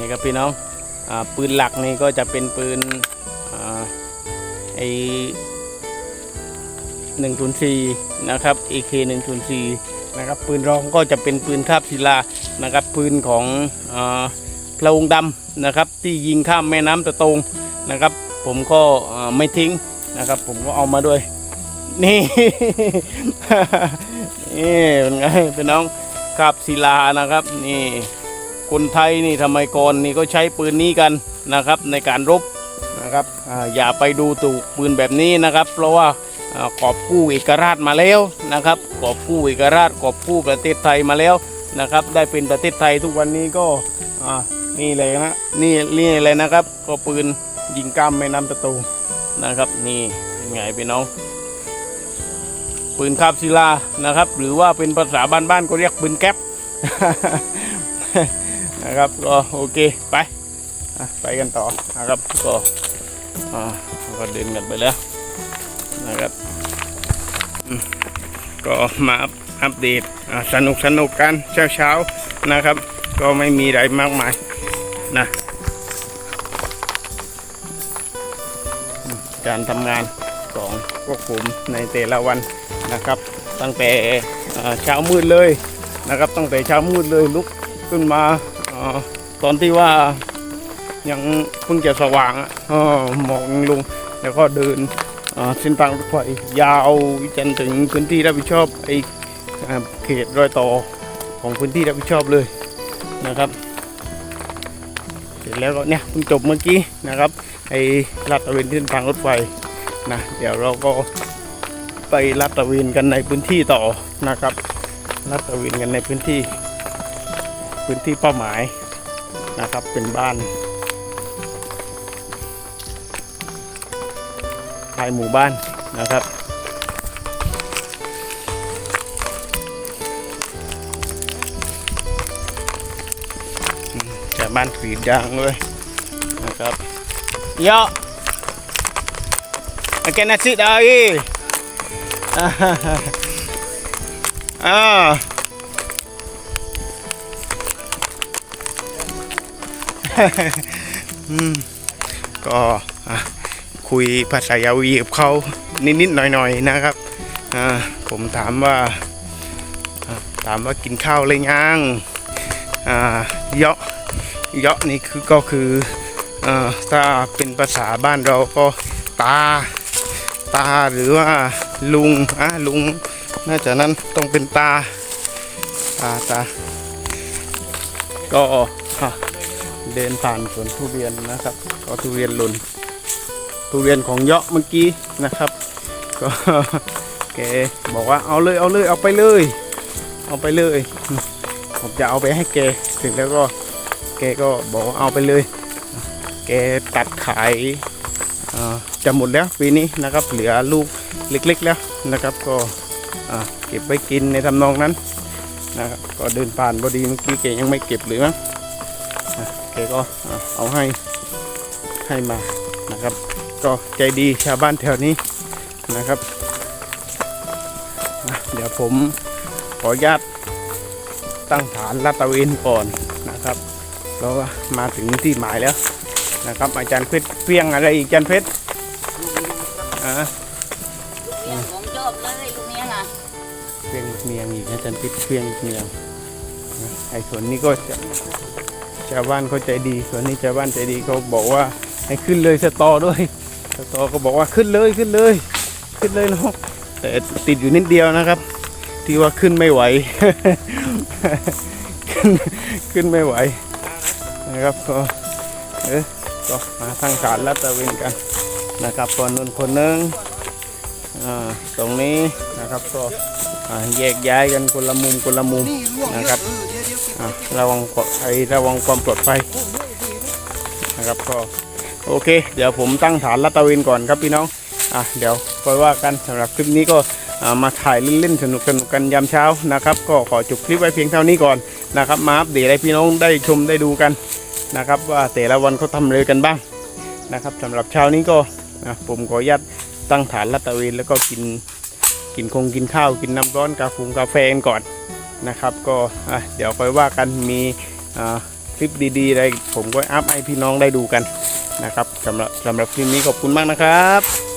นี่ครับพี่น้องอปืนหลักนี่ก็จะเป็นปืนอไอหนึ่งศูนย์สี่นะครับ AK หนึ่งศูนย์สี่นะครับปืนรองก็จะเป็นปืนคาบศิลานะครับปืนของอพระองค์ดำนะครับ ที่ยิงข้ามแม่น้ำตะตงนะครับ ผมก็ไม่ทิ้งนะครับ ผมก็เอามาด้วย นี่นี่เป็นไงเป็นน้องคาบศิลานะครับนี่ คนไทยนี่ทำไมก่อนนี่ก็ใช้ปืนนี้กันนะครับในการรบนะครับออย่าไปดูถูกปืนแบบนี้นะครับ เพราะว่ากอบกู้เอกราชมาแล้วนะครับกอบกู้เอกราชกอบกู้ประเทศไทยมาแล้วนะครับ ได้เป็นประเทศไทยทุกวันนี้ก็นี่เลยนะนี่นี่เลยนะครับ ก็ปืนยิงกล้ามแม่น้ำตะตูนะครับ นี่เป็นไงพี่น้อง ปืนคาบศิลานะครับ หรือว่าเป็นภาษาบ้านๆก็เรียกปืนแก๊ป นะครับก็โอเคไปอะไปกันต่อนะครับก็อ่าก็เดินกันไปแล้วนะครับก็มาอัปอัปเดตสนุกสนุกกันเช้าเช้านะครับ ก็ไม่มีอะไรมากมายนะการทำงานของพวกผมในแต่ละวันนะครับ ตั้งแต่เช้ามืดเลยนะครับ ตั้งแต่เช้ามืดเลยลุกขึ้นมา ตอนที่ว่ายังเพิ่งจะสว่างอะมองลงแล้วก็เดินเส้นทางรถไฟยาวจนถึงพื้นที่รับผิดชอบไอเขตรอยต่อของพื้นที่รับผิดชอบเลยนะครับ เสร็จแล้วก็เนี่ยเพิ่งจบเมื่อกี้นะครับไอ้ลาดตระเวนเส้นทางรถไฟนะเดี๋ยวเราก็ไปลาดตระเวนกันในพื้นที่ต่อนะครับลาดตระเวนกันในพื้นที่ พื้นที่เป้าหมายนะครับเป็นบ้านภายหมู่บ้านนะครับแต่บ้านกรีดยางเลยนะครับเยอะอาแกนัสิดาอีอ่า ก็คุยภาษายาวีกับเขานิดๆหน่อยๆนะครับผมถามว่าถามว่ากินข้าวอะไรยังเยาะเยาะนี่คือก็คืออถ้าเป็นภาษาบ้านเราก็ตา ตาหรือว่าลุงอะลุงน่าจะนั้นต้องเป็นตา ตาตาก็ เดินผ่านสวนทุเรียนนะครับ ก็ทุเรียนหล่นทุเรียนของเยาะเมื่อกี้นะครับ ก็แกบอกว่าเอาเลยเอาเลยเอาไปเลย เอาไปเลย ผมจะเอาไปให้แกเสร็จแล้วก็แกก็บอกว่าเอาไปเลย แกตัดขายจะหมดแล้วปีนี้นะครับ เหลือลูกเล็กๆแล้วนะครับ ก็เก็บไว้กินในทำนองนั้นนะครับก็เดินผ่านพอดีเมื่อกี้แกยังไม่เก็บหรือมั้ง กก็อะเอาให้ให้มานะครับ ก็ใจดีชาวบ้านแถวนี้นะครับอะเดี๋ยวผมขออนุญาตตั้งฐานลาดตระเวนก่อนนะครับเราก็มาถึงที่หมายแล้วนะครับ อาจารย์เพชรเพียงอะไรอีกอาจารย์เพชรอะเรื่องผมชอบเลยลูกเนี้ยนะเพียงเมียงอีกนะอาจารย์เพชรเพียงเมียงนะไอ้ส่วนนี้ก็จะ ชาวบ้านเขาใจดีส่วนนี้ชาวบ้านใจดีเขาบอกว่าให้ขึ้นเลยสตอด้วยสตอก็บอกว่าขึ้นเลยขึ้นเลย ขึ้นเลยน้องแต่ติดอยู่นิดเดียวนะครับ ที่ว่าขึ้นไม่ไหว ขึ้นขึ้นไม่ไหวนะครับก็เออก็มาทางการลัดตะเวนกันนะครับคนนู้นคนนึงอ่าตรงนี้นะครับก็แยกย้ายกันคนละมุมคนละมุมนะครับ ระวังปลอระวังความปลอดภัยนะครับก็โอเค เดี๋ยวผมตั้งฐานลัดตระเวนก่อนครับพี่น้องอะเดี๋ยวค่อยว่ากันสำหรับคลิปนี้ก็มาถ่ายเล่นๆสนุกสนุกๆกันยามเช้านะครับ ก็ขอจบคลิปไว้เพียงเท่านี้ก่อนนะครับมาอัปเดตให้พี่น้องได้ชมได้ดูกันนะครับ ว่าแต่ละวันเขาทำอะไรกันบ้างนะครับสำหรับเช้านี้ก็อะผมขออนุญาตตั้งฐานลัดตระเวนแล้วก็กินกินคงกินข้าวกินน้ำร้อนกาแฟกาแฟกันก่อน นะครับก็เดี๋ยวค่อยว่ากันมีคลิปดีๆอะไรผมก็อัพให้พี่น้องได้ดูกันนะครับสำหรับสำหรับคลิปนี้ขอบคุณมากนะครับ